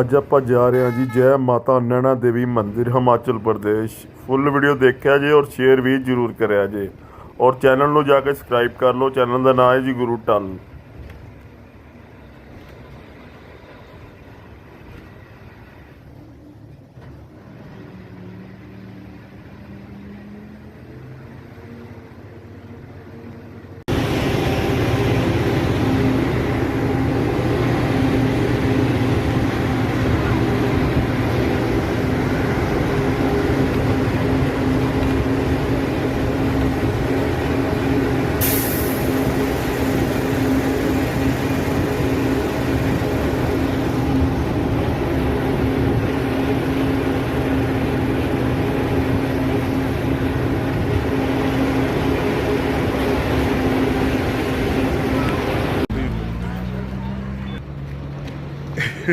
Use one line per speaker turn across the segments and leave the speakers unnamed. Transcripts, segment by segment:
ਅੱਜ ਆਪਾਂ ਜਾ ਰਹੇ ਹਾਂ ਜੀ ਜੈ ਮਾਤਾ ਨੈਣਾ ਦੇਵੀ ਮੰਦਿਰ, ਹਿਮਾਚਲ ਪ੍ਰਦੇਸ਼। ਫੁੱਲ ਵੀਡੀਓ ਦੇਖਿਆ ਜੇ ਔਰ ਸ਼ੇਅਰ ਵੀ ਜਰੂਰ ਕਰਿਆ ਜੇ। ਔਰ ਚੈਨਲ ਨੂੰ ਜਾ ਕੇ ਸਬਸਕ੍ਰਾਈਬ ਕਰ ਲਓ। ਚੈਨਲ ਦਾ ਨਾਮ ਹੈ ਜੀ ਗੁਰੂ ਟਲ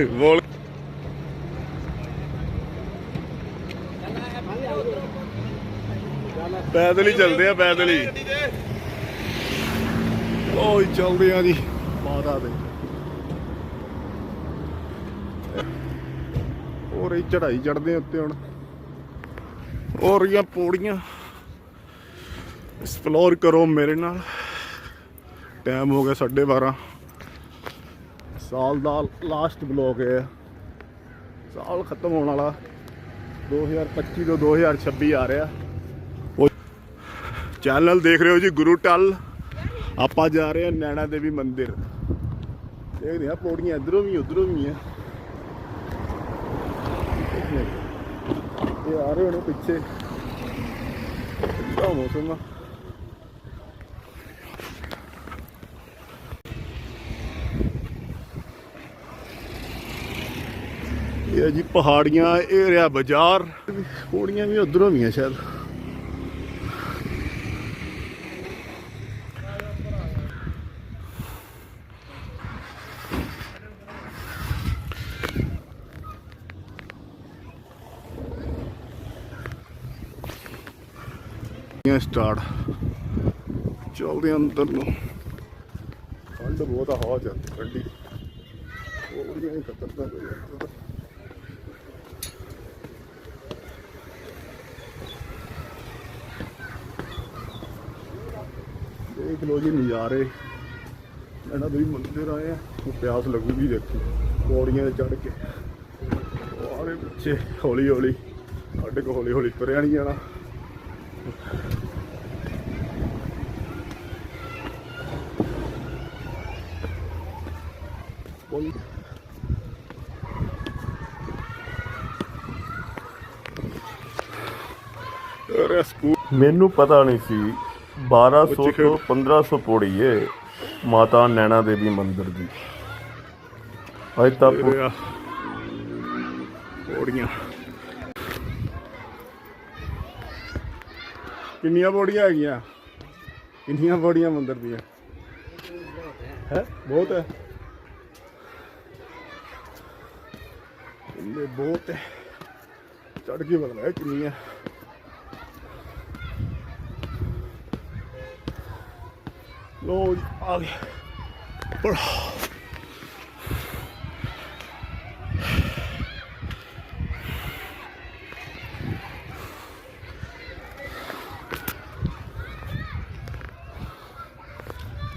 ਬੋਲ। ਪੈਦਲ ਹੀ ਚੱਲਦੇ ਆ, ਪੈਦਲ ਹੀ। ਓਏ ਚੱਲਦੇ ਆ ਜੀ ਮਾਤਾ ਦੇ। ਹੋਰ ਇਹ ਚੜਾਈ ਚੜਦੇ ਉੱਤੇ ਹੁਣ। ਹੋਰ ਇਹ ਪੌੜੀਆਂ। ਐਕਸਪਲੋਰ ਕਰੋ ਮੇਰੇ ਨਾਲ। ਟਾਈਮ ਹੋ ਗਿਆ 12:30 ਸਾਲ ਦਾ ਲਾਸਟ ਬਲੌਗ ਹੈ ਸਾਲ ਖਤਮ ਹੋਣ ਵਾਲਾ। 2025 ਤੋਂ 2026 ਆ ਰਿਹਾ। ਉਹ ਚੈਨਲ ਦੇਖ ਰਹੇ ਹੋ ਜੀ ਗੁਰੂ ਟਲ। ਆਪਾਂ ਜਾ ਰਹੇ ਹਾਂ ਨੈਣਾ ਦੇਵੀ ਮੰਦਿਰ। ਦੇਖਦੇ ਆ, ਪੌੜੀਆਂ ਇਧਰੋਂ ਵੀ, ਉਧਰੋਂ ਵੀ ਆ। ਇਹ ਆ ਰਹੇ ਹੋਣੇ ਪਿੱਛੇ। ਕਿੰਨਾ ਮੌਸਮ ਆ? ਇਹ ਹੈ ਜੀ ਪਹਾੜੀਆਂ, ਇਹ ਰਿਹਾ ਬਾਜ਼ਾਰ। ਪੌੜੀਆਂ ਵੀ ਉਧਰੋਂ ਵੀ ਆ ਸ਼ਾਇਦ। ਸਟਾਰਟ ਚੱਲਦੇ ਅੰਦਰ ਨੂੰ। ਠੰਡ ਬਹੁਤ ਆ, ਹਵਾ ਚੱਲਦੀ ਠੰਡੀ। ਪੌੜੀਆਂ ਹੀ ਖਤਰਨਾਕ ਹੋ ਜਾਂਦੀਆਂ। ਦੇਖ ਲੋ ਜੀ ਨਜ਼ਾਰੇ। ਇਹਨਾਂ ਦੇ ਮੰਦਿਰ ਆਏ ਆ ਪਿਆਸ ਲੱਗੂਗੀ ਦੇਖੋ। ਪੌੜੀਆਂ ਤੇ ਚੜ ਕੇ। ਸਾਰੇ ਬੱਚੇ ਹੌਲੀ ਹੌਲੀ ਸਾਡੇ ਕੋ ਹੌਲੀ ਹੌਲੀ ਤੁਰਿਆ ਨਹੀਂ ਜਾਣਾ। ਬੋਲ ਸਕੂਲ
ਮੈਨੂੰ ਪਤਾ ਨਹੀਂ ਸੀ 1200 ਤੋਂ 1500 ਪੌੜੀ ਏ ਮਾਤਾ ਨੈਣਾ ਦੇਵੀ ਮੰਦਿਰ ਦੀ। ਅਜੇ ਤੱਕ
ਪੌੜੀਆਂ। ਕਿੰਨੀਆਂ ਪੌੜੀਆਂ ਹੈਗੀਆਂ? ਕਿੰਨੀਆਂ ਪੌੜੀਆਂ ਮੰਦਰ ਦੀਆਂ? ਹੈ? ਬਹੁਤ ਹੈ। ਬਹੁਤ ਹੈ। ਚੜ ਕੇ ਬਦਲਾ ਹੈ ਕਿੰਨੀਆਂ। ਲੋ ਆ ਗਏ ਪਰ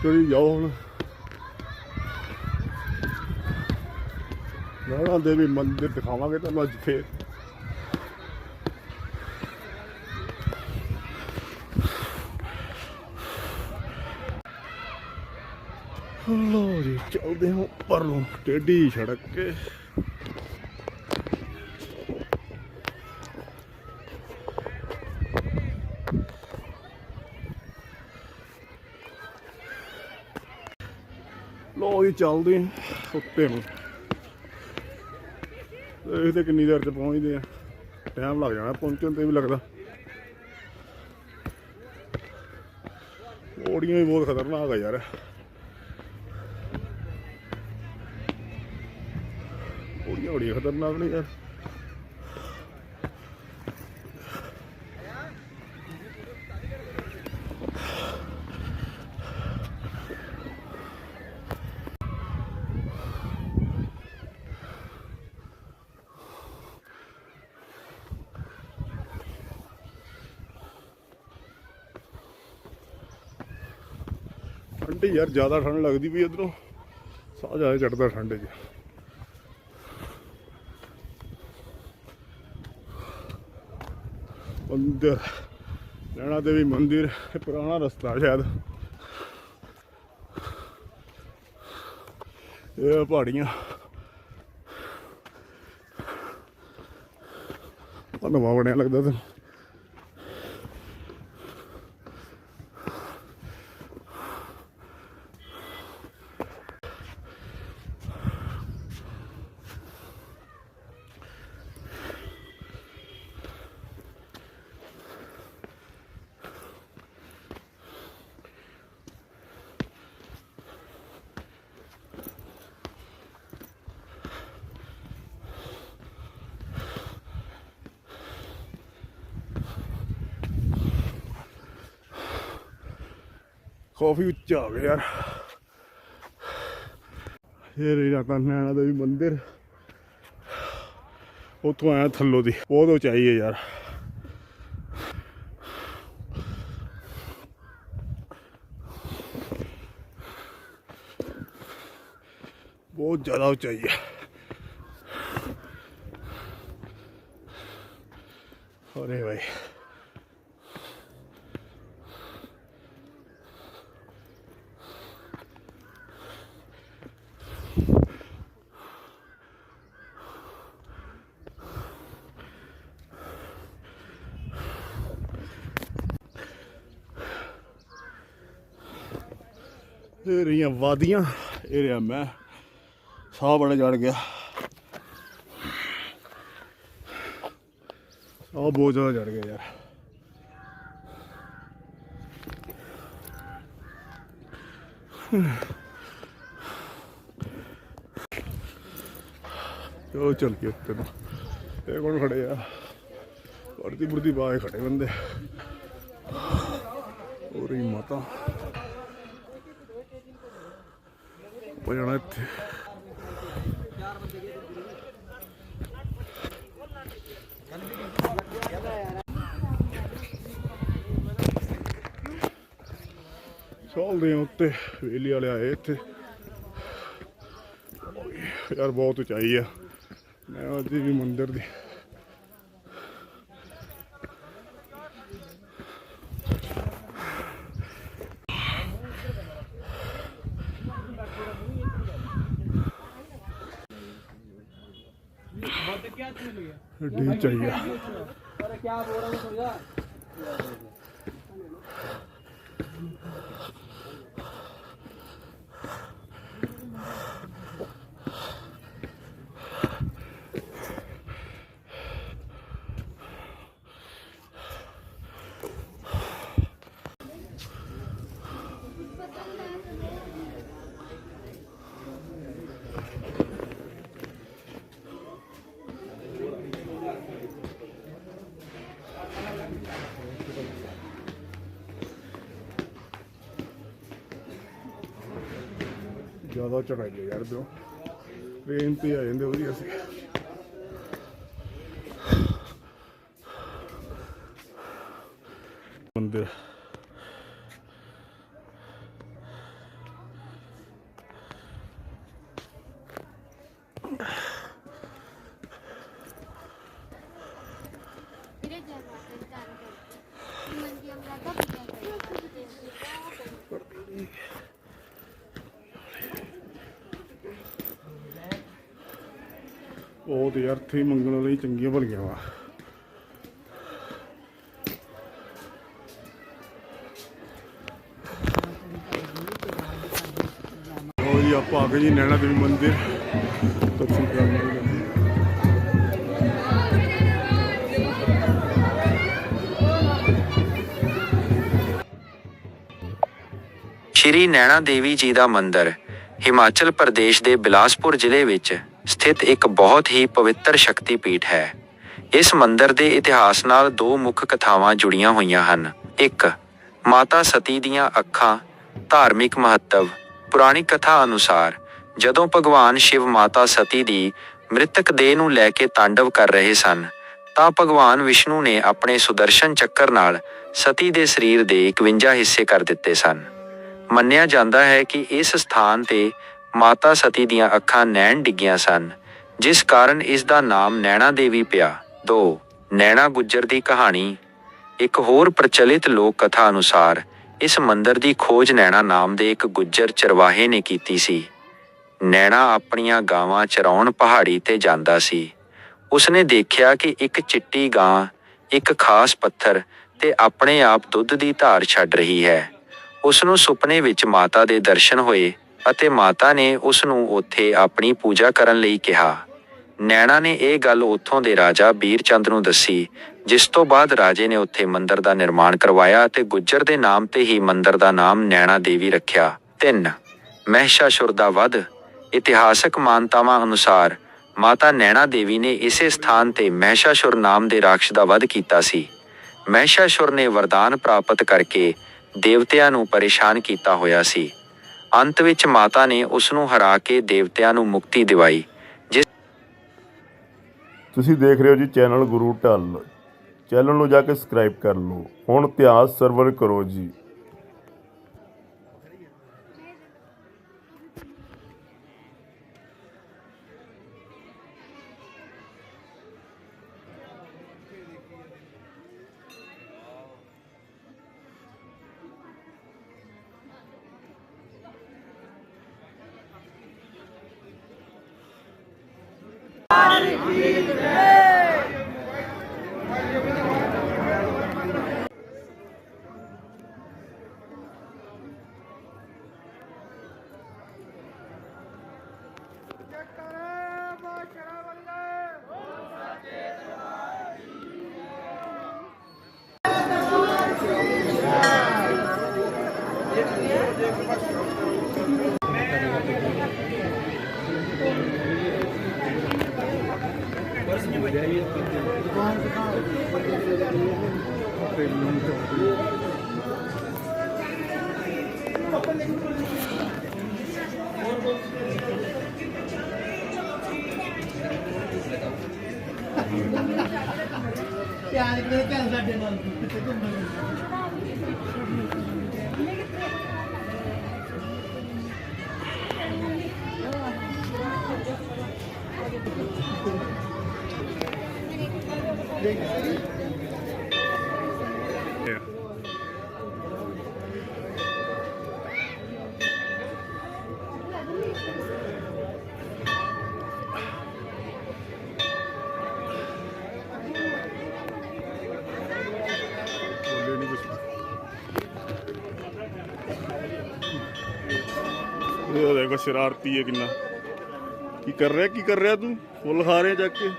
ਚਲੀ ਜਾਓ ਹੁਣ ਨਾਣਾ ਦੇਵੀ ਮੰਦਿਰ ਦਿਖਾਵਾਂਗੇ ਤੁਹਾਨੂੰ ਅੱਜ ਫੇਰ ਲੋ ਜੀ ਚੱਲਦੇ ਹਾਂ ਉੱਪਰ ਨੂੰ, ਟੇਢੀ ਸੜਕ ਕੇ ਲੋ ਜੀ, ਚੱਲਦੇ ਹਾਂ ਨੂੰ। ਦੇਖਦੇ ਕਿੰਨੀ ਦੇਰ ਚ ਪਹੁੰਚਦੇ ਆ ਟਾਈਮ ਲੱਗ ਜਾਣਾ ਪਹੁੰਚਣ ਤੇ ਵੀ ਲੱਗਦਾ। ਪੌੜੀਆਂ ਵੀ ਬਹੁਤ ਖਤਰਨਾਕ ਆ ਯਾਰ। ਬੜੀ ਖਤਰਨਾਕ ਨਹੀਂ ਯਾਰ ਯਾਰ, ਜ਼ਿਆਦਾ ਠੰਡ ਲੱਗਦੀ ਵੀ ਇਧਰੋਂ। ਸਾਹ ਜਾਏ ਚੜਦਾ ਠੰਡੇ 'ਚ। ਮੰਦਿਰ, ਨੈਣਾ ਦੇਵੀ ਮੰਦਿਰ, ਇਹ ਪੁਰਾਣਾ ਰਸਤਾ ਸ਼ਾਇਦ। ਇਹ ਪਹਾੜੀਆਂ। ਆ ਨਵਾਂ ਬਣਿਆ ਲੱਗਦਾ ਤੈਨੂੰ। ਕਾਫੀ ਉੱਚਾ ਹੋ ਗਿਆ ਯਾਰ। ਇਹ ਰਹੀ ਰਾਤਾਂ ਨੈਣਾ ਦੇਵੀ ਮੰਦਿਰ। ਉੱਥੋਂ ਆਇਆ ਥੱਲੋਂ ਦੀ। ਬਹੁਤ ਉਚਾਈ ਹੈ ਯਾਰ। ਬਹੁਤ ਜ਼ਿਆਦਾ ਉਚਾਈ ਹੈ। ਅਰੇ ਭਾਈ ਇਹ ਰਹੀਆਂ ਵਾਦੀਆਂ। ਇਹ ਰਿਹਾ ਮੈਂ। ਸਾਹ ਬੜਾ ਜੜ ਗਿਆ। ਸਾਹ ਬਹੁਤ ਜ਼ਿਆਦਾ ਜੜ ਗਿਆ ਯਾਰ। ਉਹ ਚੱਲ ਕੇ ਉੱਤੇ ਨੂੰ। ਇਹ ਕੌਣ ਖੜੇ ਆ? ਵਰਦੀ ਬੁਰਦੀ ਬਾਏ ਖੜੇ ਬੰਦੇ। ਉਹ ਰਹੀ ਮਾਤਾ। ਹੋ ਜਾਣਾ ਇੱਥੇ। ਚੱਲਦੇ ਆ ਉੱਤੇ, ਵੇਲੀ ਵਾਲੇ ਆਏ ਇੱਥੇ। ਯਾਰ ਬਹੁਤ ਉਚਾਈ ਆ। ਮੈਂ ਉਹਦੀ ਵੀ ਮੰਦਿਰ ਦੀ ਏਡੀ ਉਚਾਈ ਆ ਜ਼ਿਆਦਾ ਚੜਾਈ ਹੈ ਯਾਰ ਬ్రో ਟ੍ਰੇਨ ਤੇ ਆ ਜਾਂਦੇ ਵਧੀਆ ਸੀ ਮੰਦਿਰ
ਵੀਰੇ ਜੈ ਮਾਤਾ ਦੀ ਧੰਨ ਕਰਕੇ ਮੰਜੀ ਅਮਰਾ ਦਾ ਪੂਜਾ ਕਰੀ
ਉਹ ਯਾਰ, ਇੱਥੇ ਮੰਗਣ ਲਈ ਚੰਗੀਆਂ ਭਲੀਆਂ ਵਾ। ਉਹ ਆਪਾਂ ਆ ਗਏ ਜੀ ਨੈਣਾ ਦੇਵੀ ਮੰਦਿਰ। ਦਰਸ਼ਨ ਕਰਨ ਲਈ।
ਸ਼੍ਰੀ ਨੈਣਾ ਦੇਵੀ ਜੀ ਦਾ ਮੰਦਿਰ ਹਿਮਾਚਲ ਪ੍ਰਦੇਸ਼ ਦੇ ਬਿਲਾਸਪੁਰ ਜ਼ਿਲ੍ਹੇ ਵਿੱਚ ਸਥਿਤ ਇੱਕ ਬਹੁਤ ਹੀ ਪਵਿੱਤਰ ਸ਼ਕਤੀ ਪੀਠ ਹੈ। ਇਸ ਮੰਦਿਰ ਦੇ ਇਤਿਹਾਸ ਨਾਲ ਦੋ ਮੁੱਖ ਕਥਾਵਾਂ ਜੁੜੀਆਂ ਹੋਈਆਂ ਹਨ। ਇੱਕ, ਮਾਤਾ ਸਤੀ ਦੀਆਂ ਅੱਖਾਂ, ਧਾਰਮਿਕ ਮਹੱਤਵ, ਪੁਰਾਣੀ ਕਥਾ ਅਨੁਸਾਰ, ਜਦੋਂ ਭਗਵਾਨ ਸ਼ਿਵ ਮਾਤਾ ਸਤੀ ਦੀ ਮ੍ਰਿਤਕ ਦੇਹ ਨੂੰ ਲੈ ਕੇ ਤਾਂਡਵ ਕਰ ਰਹੇ ਸਨ, ਤਾਂ ਭਗਵਾਨ ਵਿਸ਼ਨੂੰ ਨੇ ਆਪਣੇ ਸੁਦਰਸ਼ਨ ਚੱਕਰ ਨਾਲ ਸਤੀ ਦੇ ਸਰੀਰ ਦੇ 51 ਹਿੱਸੇ ਕਰ ਦਿੱਤੇ ਸਨ। ਮੰਨਿਆ ਜਾਂਦਾ ਹੈ ਕਿ ਇਸ ਸਥਾਨ ਤੇ ਮਾਤਾ ਸਤੀ ਦੀਆਂ ਅੱਖਾਂ ਨੈਣ ਡਿੱਗੀਆਂ ਸਨ, ਜਿਸ ਕਾਰਨ ਇਸ ਦਾ ਨਾਮ ਨੈਣਾ ਦੇਵੀ ਪਿਆ। 2 ਨੈਣਾ ਗੁੱਜਰ ਦੀ ਕਹਾਣੀ। ਇੱਕ ਹੋਰ ਪ੍ਰਚਲਿਤ ਲੋਕ ਕਥਾ ਅਨੁਸਾਰ, ਇਸ ਮੰਦਿਰ ਦੀ ਖੋਜ ਨੈਣਾ ਨਾਮ ਦੇ ਇੱਕ ਗੁੱਜਰ ਚਰਵਾਹੇ ਨੇ ਕੀਤੀ ਸੀ। ਨੈਣਾ ਆਪਣੀਆਂ ਗਾਵਾਂ ਚਰਾਉਣ ਪਹਾੜੀ ਤੇ ਜਾਂਦਾ ਸੀ। ਉਸਨੇ ਦੇਖਿਆ ਕਿ ਇੱਕ ਚਿੱਟੀ ਗਾਂ, ਇੱਕ ਖਾਸ ਪੱਥਰ ਤੇ ਆਪਣੇ ਆਪ ਦੁੱਧ ਦੀ ਧਾਰ ਛੱਡ ਰਹੀ ਹੈ। ਉਸ ਨੂੰ ਸੁਪਨੇ ਵਿੱਚ ਮਾਤਾ ਦੇ ਦਰਸ਼ਨ ਹੋਏ ਅਤੇ ਮਾਤਾ ਨੇ ਉਸ ਨੂੰ ਉੱਥੇ ਆਪਣੀ ਪੂਜਾ ਕਰਨ ਲਈ ਕਿਹਾ। ਨੈਣਾ ਨੇ ਇਹ ਗੱਲ ਉੱਥੋਂ ਦੇ ਰਾਜਾ ਬੀਰਚੰਦ ਨੂੰ ਦੱਸੀ, ਜਿਸ ਤੋਂ ਬਾਅਦ ਰਾਜੇ ਨੇ ਉੱਥੇ ਮੰਦਰ ਦਾ ਨਿਰਮਾਣ ਕਰਵਾਇਆ ਅਤੇ ਗੁੱਜਰ ਦੇ ਨਾਮ ਤੇ ਹੀ ਮੰਦਰ ਦਾ ਨਾਮ ਨੈਣਾ ਦੇਵੀ ਰੱਖਿਆ। 3 ਮਹਿਸ਼ਾਸੁਰ ਦਾ ਵਧ। ਇਤਿਹਾਸਕ ਮਾਨਤਾਵਾਂ ਅਨੁਸਾਰ ਮਾਤਾ ਨੈਣਾ ਦੇਵੀ ਨੇ ਇਸੇ ਸਥਾਨ ਤੇ ਮਹਿਸ਼ਾਸੁਰ ਨਾਮ ਦੇ ਰਾਖਸ਼ ਦਾ ਵਧ ਕੀਤਾ ਸੀ। ਮਹਿਸ਼ਾਸੁਰ ਨੇ ਵਰਦਾਨ ਪ੍ਰਾਪਤ ਕਰਕੇ ਦੇਵਤਿਆਂ ਨੂੰ ਪਰੇਸ਼ਾਨ ਕੀਤਾ ਹੋਇਆ ਸੀ। ਅੰਤ ਵਿੱਚ ਮਾਤਾ ਨੇ ਉਸ ਨੂੰ ਹਰਾ ਕੇ ਦੇਵਤਿਆਂ ਨੂੰ ਮੁਕਤੀ ਦਿਵਾਈ, ਜਿਸ
ਤੁਸੀਂ ਦੇਖ ਰਹੇ ਹੋ ਜੀ ਚੈਨਲ ਗੁਰੂ ਢੱਲ। ਚੈਨਲ ਨੂੰ ਜਾ ਕੇ ਸਬਸਕ੍ਰਾਈਬ ਕਰ ਲਓ। ਹੁਣ ਇਤਿਹਾਸ ਸਰਵਰ ਕਰੋ ਜੀ।
Amen. ਕਰੇ ਚੱਲ ਸਾਡੇ ਨਾਲ ਕਿਤੇ ਘੁੰਮਣ
ਬੋਲੇ ਨਹੀਂ ਸ਼ਰਾਰਤੀ ਹੈ ਕਿੰਨਾ? ਕੀ ਕਰ ਰਿਹਾ, ਕੀ ਕਰ ਰਿਹਾ ਤੂੰ? ਫੁੱਲ ਖਾ ਰਿਹਾ ਚੱਕ ਕੇ।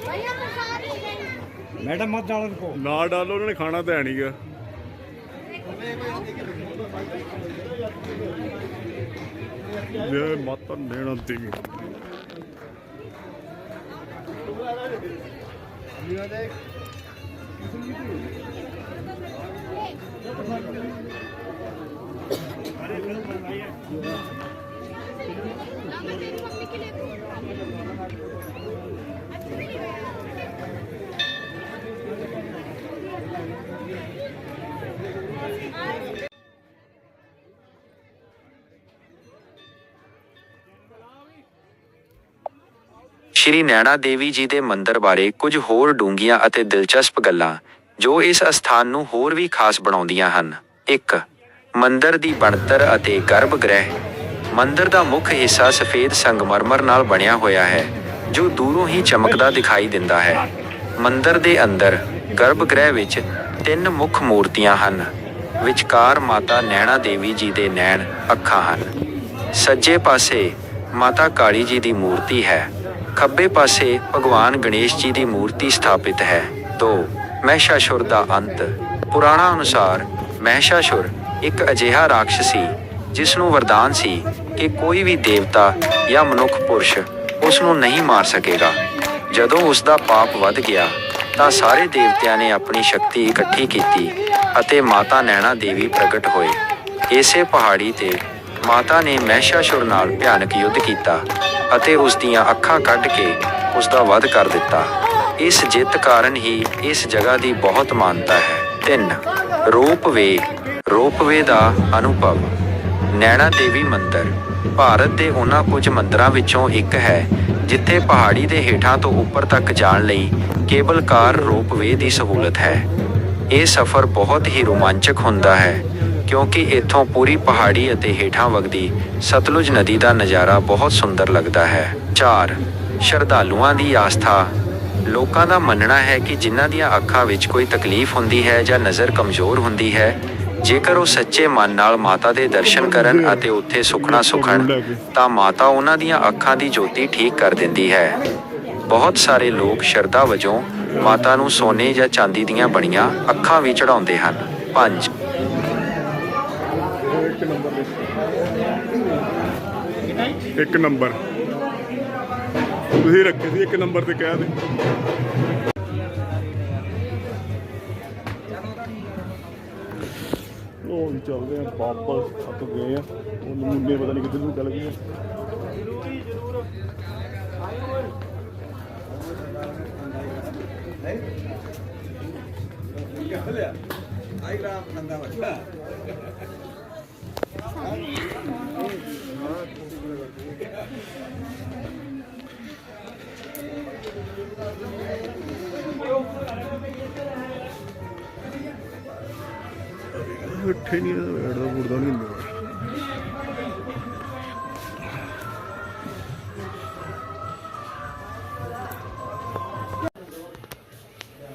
भैया प्रसाद ले लेना
ਮੈਡਮ ਮਤ ਜਾਣ ਕੋ
ਨਾ ਡਾਲੋ ਉਹਨਾਂ ਨੇ ਖਾਣਾ ਤਾਂ ਹੈ ਨਹੀਂਗਾ ਇਹ ਮਾਤਾ ਨੈਣਾ ਦੇਵੀ
ਸ਼੍ਰੀ ਨੈਣਾ ਦੇਵੀ ਜੀ ਦੇ ਮੰਦਰ ਬਾਰੇ ਕੁਝ ਹੋਰ ਡੂੰਘੀਆਂ ਅਤੇ ਦਿਲਚਸਪ ਗੱਲਾਂ, ਜੋ ਇਸ ਅਸਥਾਨ ਨੂੰ ਹੋਰ ਵੀ ਖਾਸ ਬਣਾਉਂਦੀਆਂ ਹਨ। 1 ਮੰਦਰ ਦੀ ਬਣਤਰ ਅਤੇ ਗਰਭ ਗ੍ਰਹਿ ਮੰਦਿਰ ਦਾ ਮੁੱਖ ਹਿੱਸਾ ਸਫੇਦ ਸੰਗਮਰਮਰ ਨਾਲ ਬਣਿਆ ਹੋਇਆ ਹੈ, ਜੋ ਦੂਰੋਂ ਹੀ ਚਮਕਦਾ ਦਿਖਾਈ ਦਿੰਦਾ ਹੈ। ਮੰਦਰ ਦੇ ਅੰਦਰ ਗਰਭ ਗ੍ਰਹਿ ਵਿੱਚ ਤਿੰਨ ਮੁੱਖ ਮੂਰਤੀਆਂ ਹਨ, ਵਿਚਕਾਰ ਮਾਤਾ ਨੈਣਾ ਦੇਵੀ ਜੀ ਦੇ ਨੈਣ ਅੱਖਾਂ ਹਨ। ਸੱਜੇ ਪਾਸੇ, ਮਾਤਾ ਕਾਲੀ ਜੀ ਦੀ ਮੂਰਤੀ ਹੈ। ਖੱਬੇ ਪਾਸੇ ਭਗਵਾਨ ਗਣੇਸ਼ ਜੀ ਦੀ ਮੂਰਤੀ ਸਥਾਪਿਤ ਹੈ। 2 ਮਹਿਸ਼ਾਸੁਰ ਦਾ ਅੰਤ। ਪੁਰਾਣਾ ਅਨੁਸਾਰ ਮਹਿਸ਼ਾਸੁਰ ਇੱਕ ਅਜਿਹਾ ਰਾਖਸ਼ ਸੀ ਜਿਸ ਨੂੰ ਵਰਦਾਨ ਸੀ ਕਿ ਕੋਈ ਵੀ ਦੇਵਤਾ ਜਾਂ ਮਨੁੱਖ ਪੁਰਸ਼ ਉਸ ਨੂੰ ਨਹੀਂ ਮਾਰ ਸਕੇਗਾ। ਜਦੋਂ ਉਸ ਦਾ ਪਾਪ ਵੱਧ ਗਿਆ, ਤਾਂ ਸਾਰੇ ਦੇਵਤਿਆਂ ਨੇ ਆਪਣੀ ਸ਼ਕਤੀ ਇਕੱਠੀ ਕੀਤੀ ਅਤੇ ਮਾਤਾ ਨੈਣਾ ਦੇਵੀ ਪ੍ਰਗਟ ਹੋਏ। ਇਸੇ ਪਹਾੜੀ ਤੇ ਮਾਤਾ ਨੇ ਮਹਿਸ਼ਾਸੁਰ ਨਾਲ ਭਿਆਨਕ ਯੁੱਧ ਕੀਤਾ ਅਤੇ ਉਸ ਦੀਆਂ ਅੱਖਾਂ ਕੱਢ ਕੇ ਉਸ ਦਾ ਵਧ ਕਰ ਦਿੱਤਾ। ਇਸ ਜਿੱਤ ਕਾਰਨ ਹੀ ਇਸ ਜਗ੍ਹਾ ਦੀ ਬਹੁਤ ਮਾਨਤਾ ਹੈ। 3 ਰੋਪਵੇ ਰੋਪਵੇ ਦਾ ਅਨੁਭਵ। ਨੈਣਾ ਦੇਵੀ ਮੰਦਰ, ਭਾਰਤ ਦੇ ਉਹਨਾਂ ਕੁਝ ਮੰਦਰਾਂ ਵਿੱਚੋਂ ਇੱਕ ਹੈ, ਜਿੱਥੇ ਪਹਾੜੀ ਦੇ ਹੇਠਾਂ ਤੋਂ ਉੱਪਰ ਤੱਕ ਜਾਣ ਲਈ ਕੇਬਲ ਕਾਰ ਰੋਪਵੇ ਦੀ ਸਹੂਲਤ ਹੈ। ਇਹ ਸਫ਼ਰ ਬਹੁਤ ਹੀ ਰੋਮਾਂਚਕ ਹੁੰਦਾ ਹੈ। ਕਿਉਂਕਿ ਇੱਥੋਂ ਪੂਰੀ ਪਹਾੜੀ ਅਤੇ ਹੇਠਾਂ ਵਗਦੀ ਸਤਲੁਜ ਨਦੀ ਦਾ ਨਜ਼ਾਰਾ ਬਹੁਤ ਸੁੰਦਰ ਲੱਗਦਾ ਹੈ। 4 ਸ਼ਰਧਾਲੂਆਂ ਦੀ ਆਸਥਾ। ਲੋਕਾਂ ਦਾ ਮੰਨਣਾ ਹੈ ਕਿ ਜਿਨ੍ਹਾਂ ਦੀਆਂ ਅੱਖਾਂ ਵਿੱਚ ਕੋਈ ਤਕਲੀਫ ਹੁੰਦੀ ਹੈ ਜਾਂ ਨਜ਼ਰ ਕਮਜ਼ੋਰ ਹੁੰਦੀ ਹੈ, ਜੇਕਰ ਉਹ ਸੱਚੇ ਮਨ ਨਾਲ ਮਾਤਾ ਦੇ ਦਰਸ਼ਨ ਕਰਨ ਅਤੇ ਉੱਥੇ ਸੁਖਣਾ ਸੁਖਣ, ਤਾਂ ਮਾਤਾ ਉਹਨਾਂ ਦੀਆਂ ਅੱਖਾਂ ਦੀ ਜੋਤੀ ਠੀਕ ਕਰ ਦਿੰਦੀ ਹੈ। ਬਹੁਤ ਸਾਰੇ ਲੋਕ ਸ਼ਰਧਾ ਵਜੋਂ ਮਾਤਾ ਨੂੰ ਸੋਨੇ ਜਾਂ ਚਾਂਦੀ ਦੀਆਂ ਬਣੀਆਂ ਅੱਖਾਂ ਵੀ ਚੜਾਉਂਦੇ ਹਨ। 5
ਇੱਕ ਨੰਬਰ ਤੁਸੀਂ ਰੱਖੇ ਸੀ ਇੱਕ ਨੰਬਰ ਤੇ ਕਹਿ ਦੇ। ਉਹ ਵੀ ਚੱਲਦੇ ਆ ਵਾਪਸ ਥੱਕ ਗਏ ਆ। ਉਹ ਨਮੂਨੇ ਪਤਾ ਨਹੀਂ ਕਿੱਧਰ ਨੂੰ ਚੱਲ ਗਏ ਆ। ਇੱਥੇ ਨਹੀਂ ਵੇੜਦਾ ਬੁੜਦਾ ਨਹੀਂ ਹੁੰਦਾ।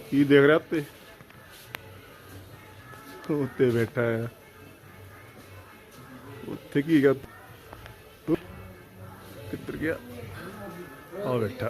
ਕੀ ਦੇਖ ਰਿਹਾ ਉੱਤੇ ਉੱਤੇ ਬੈਠਾ ਹੈ ਇੱਥੇ ਕੀ ਕਰ ਕਿੱਧਰ ਗਿਆ? ਆ ਬੈਠਾ।